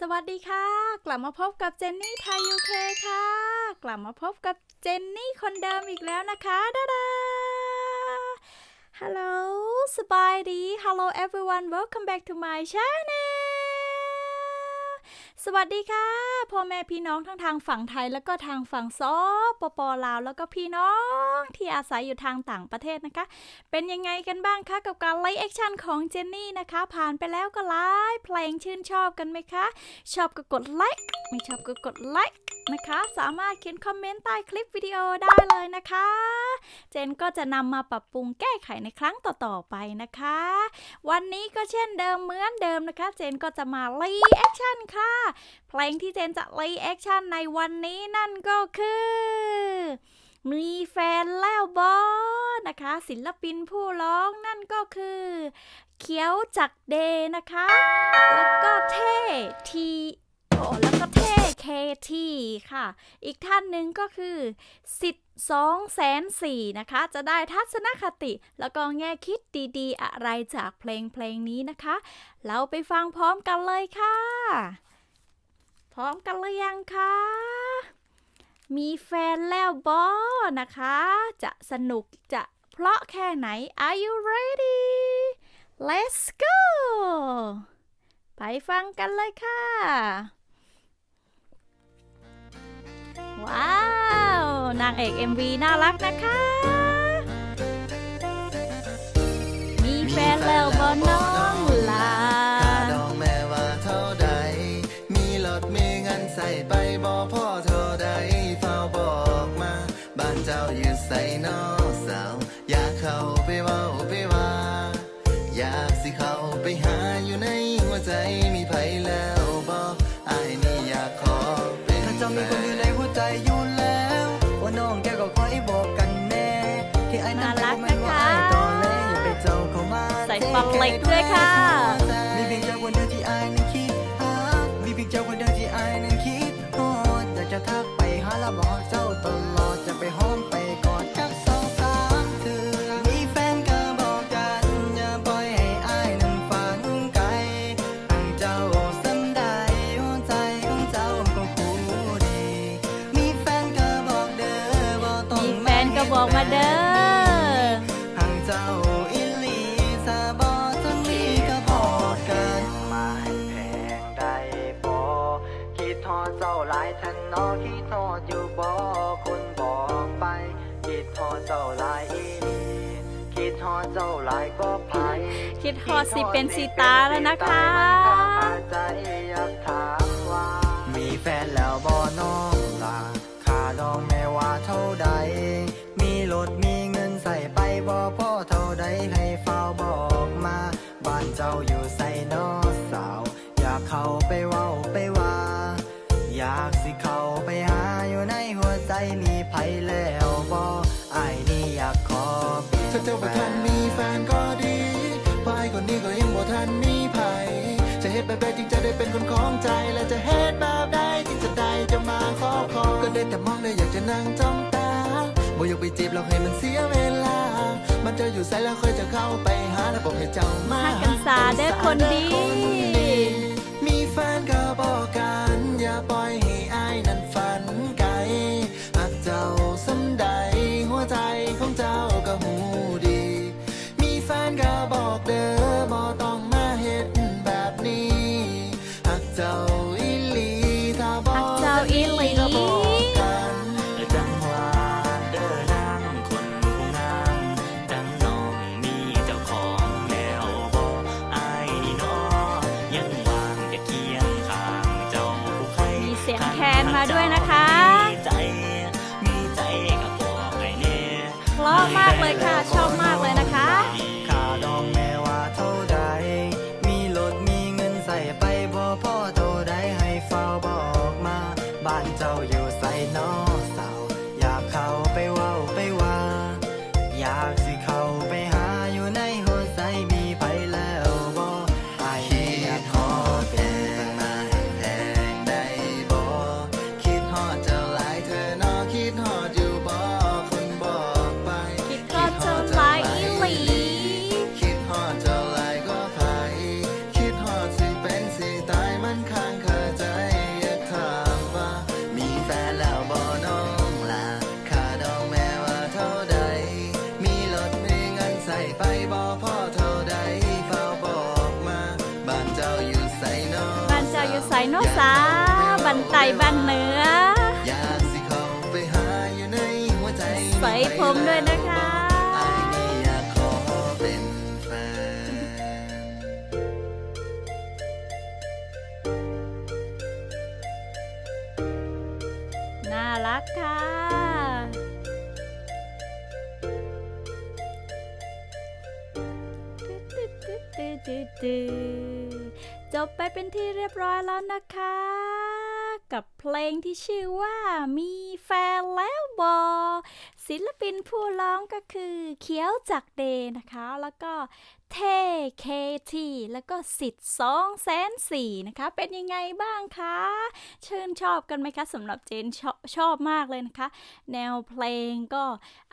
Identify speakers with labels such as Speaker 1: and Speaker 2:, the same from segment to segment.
Speaker 1: สวัสดีค่ะ กลับมาพบกับเจนนี่ไทยยูเคค่ะ กลับมาพบกับเจนนี่คนเดิมอีกแล้วนะคะดาดาฮัลโหลสบายดี Hello everyone welcome back to my channel สวัสดีค่ะพ่อแม่พี่น้องทั้งทางฝั่งไทยแล้วก็ทางฝั่งซอปปลาว แล้วก็พี่น้องที่อาศัยอยู่ทางต่างประเทศนะคะ เป็นยังไงกันบ้างคะกับการไลฟ์แอคชั่นของเจนนี่นะคะ ผ่านไปแล้วก็ไลฟ์เพลงชื่นชอบกันไหมคะ ชอบก็กดไลค์ไม่ชอบก็กดไลค์นะคะ สามารถเขียนคอมเมนต์ใต้คลิปวิดีโอได้เลยนะคะ เจนก็จะนำมาปรับปรุงแก้ไขในครั้งต่อๆไปนะคะ วันนี้ก็เช่นเดิมเหมือนเดิมนะคะ เจนก็จะมาไล่แอคชั่นค่ะ เพลงที่เจนจะไล่แอคชั่นในวันนี้นั่นก็คือมีแฟนแล้วบอนะคะ ศิลปินผู้ร้องนั่นก็คือ เขียวจักเดนะคะ แล้วก็เท่ที โอ้แล้วก็เท่เคทีค่ะ อีกท่านหนึ่งก็คือสิทธิ์สองแสนสี่นะคะ จะได้ทัศนคติ แล้วก็แง่คิดดีๆ อะไรจากเพลงเพลงนี้นะคะ เราไปฟังพร้อมกันเลยค่ะ พร้อมกันหรือยังคะมีแฟนแล้วบอนะคะ จะสนุกจะเพราะแค่ไหน Are you ready Let's go ไปฟังกันเลยค่ะ ว้าว นางเอก MV น่ารักนะคะ มีแฟนแล้วบอน้องลา
Speaker 2: ค่าดอกแม่ว่าเท่าใด มีรถมีเงินใส่ไปบ่พ่อเท่าใดเฝ้าบอกมา บ้านเจ้าอยู่ใส่นอสาว อยากเข้าไปเว้าไปว่า อยากสิเข้าไปหาอยู่ในหัวใจมีไผแล้ว เห
Speaker 3: ล็ก
Speaker 1: ด้วยค่ะ
Speaker 3: มีเพียงเจ้าคนเดียวที่ไอ้นั้นคิดหามีเพียงเจ้าคนเดียวที่ไอ้นั้นคิดฮอดอยากจะทักไปหาและบอกเจ้าตลอดจะไปหอมไปกอดจักสองสามเถื่อมีแฟนก็บอกกัน อย่าปล่อยให้ไอ้นั้นฝันไกลให้เจ้าสำได้หัวใจของเจ้าก็คูดี มีแฟนก็บอกเด้อบ่ต้อง
Speaker 1: มีแฟนก็บอกมาเด้อ
Speaker 3: หางเจ้า เจ้าหลายทันนอคิดทอดอยู่บ่คนบอกไป คิดทอดเจ้าหลายอีหลีคิดทอดเจ้าหลายก็ไป
Speaker 1: คิดฮอดสิเป็นสีตาแล้วนะคะ
Speaker 3: ใจอยากถามว่า มีแฟนแล้วบ่น้อ เป็น
Speaker 2: ถ้าเจ้าบ่ทันมีแฟนก็ดีพายคนนี้ก็ยังบ่ทันมีไผจะเฮ็ดแบบใดจึงจะได้เป็นคนของใจ และจะเฮ็ดแบบใดจึงจะได้จะมาขอขอก็ได้แต่มองได้อยากจะนั่งจ้องตาบ่อยากไปจีบเราให้มันเสียเวลา มันจะอยู่ใส่แล้วค่อยจะเข้าไปหาแล้วบอกให้เจ้ามา
Speaker 1: ฮักกันซาเด้อคนดี
Speaker 2: มีแฟนก็บอกกันอย่าปล่อยให้อาย
Speaker 4: ราะมา
Speaker 1: กเลยค่ะชอบ
Speaker 3: ไต่
Speaker 2: บ้าน
Speaker 1: เหนือ
Speaker 2: อยากสิเข้าไปหาอยู่ในหัวใจ
Speaker 1: ใส่ผมด้วยนะคะ
Speaker 2: อายนี่อยากขอเป็นแฟน
Speaker 1: น่ารักค่ะ จบไปเป็นที่เรียบร้อยแล้วนะคะ กับเพลงที่ชื่อว่ามีแฟนแล้วบอ ศิลปินผู้ร้องก็คือเขียวจากเดนะคะ แล้วก็เท่เคทีแล้วก็สิทธิ์สองแสนสี่นะคะ เป็นยังไงบ้างคะชื่นชอบกันไหมคะสำหรับเจนชอบชอบมากเลยนะคะ แนวเพลงก็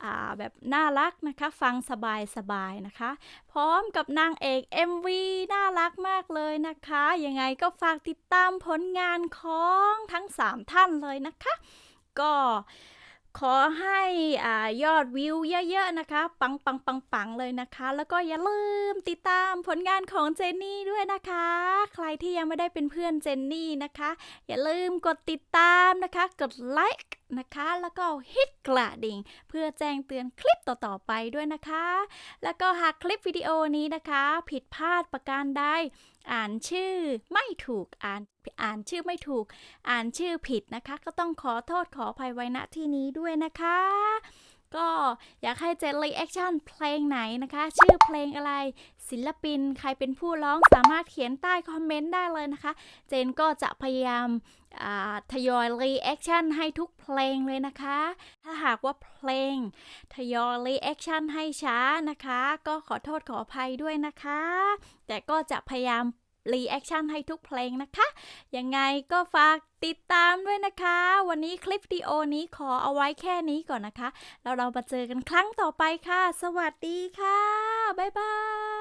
Speaker 1: อ่าแบบน่ารักนะคะ ฟังสบายสบายๆนะคะ พร้อมกับนางเอก MV น่ารักมากเลยนะคะ ยังไงก็ฝากติดตามผลงานของทั้ง 3 ท่านเลยนะคะ ก็ ขอให้อยอดวิวเยอะๆนะคะ ปังปังปังปังๆเลยนะคะ แล้วก็อย่าลืมติดตามผลงานของเจนนี่ด้วยนะคะ ใครที่ยังไม่ได้เป็นเพื่อนเจนนี่นะคะ อย่าลืมกดติดตามนะคะ กดไลค์ นะคะ แล้วก็ฮิตกระดิ่ง เพื่อแจ้งเตือนคลิปต่อๆไปด้วยนะคะ แล้วก็หากคลิปวิดีโอนี้นะคะ ผิดพลาดประการใดอ่านชื่อไม่ถูกอ่านอ่านชื่อไม่ถูก อ่านชื่อผิดนะคะ ก็ต้องขอโทษขออภัยไว้ณที่นี้ด้วยนะคะ ก็อยากให้เจนรีแอคชั่นเพลงไหนนะคะ ชื่อเพลงอะไรศิลปินใครเป็นผู้ร้องสามารถเขียนใต้คอมเมนต์ได้เลยนะคะ เจนก็จะพยายามทยอยรีแอคชั่นให้ทุกเพลงเลยนะคะ ถ้าหากว่าเพลง ทยอยรีแอคชั่นให้ช้านะคะ ก็ขอโทษขออภัยด้วยนะคะ แต่ก็จะพยายาม รีแอคชั่นให้ทุกเพลงนะคะ ยังไงก็ฝากติดตามด้วยนะคะ วันนี้คลิปวิดีโอนี้ขอเอาไว้แค่นี้ก่อนนะคะ แล้วเรามาเจอกันครั้งต่อไปค่ะ สวัสดีค่ะ บ๊ายบาย